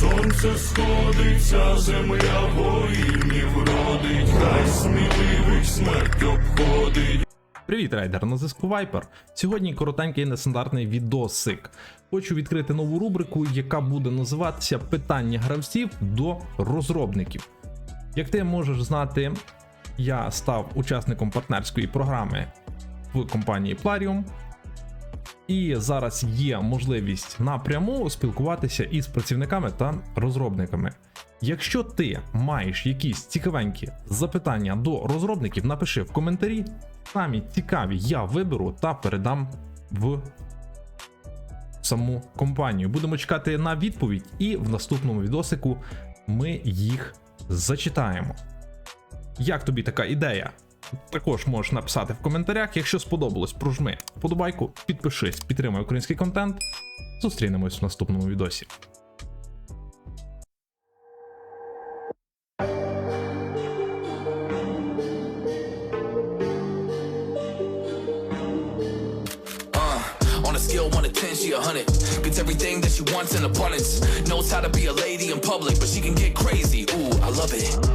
Сонце сходиться, земля воїнів родить, хай сміливих смерть обходить. Привіт, райдер, на зв'язку Viper. Сьогодні коротенький нестандартний відосик. Хочу відкрити нову рубрику, яка буде називатися Питання гравців до розробників. Як ти можеш знати, я став учасником партнерської програми в компанії Plarium. І зараз є можливість напряму спілкуватися із працівниками та розробниками. Якщо ти маєш якісь цікавенькі запитання до розробників, напиши в коментарі. Самі цікаві я виберу та передам в саму компанію. Будемо чекати на відповідь, і в наступному відосику ми їх зачитаємо. Як тобі така ідея? Також можеш написати в коментарях. Якщо сподобалось, прожми подобайку, підпишись, підтримай український контент. Зустрінемось в наступному відосі. Uh, scale 1 to 10, she a 100. Gets everything that she wants in abundance. Knows how to be a lady in public, but she can get crazy. Ooh, I love it.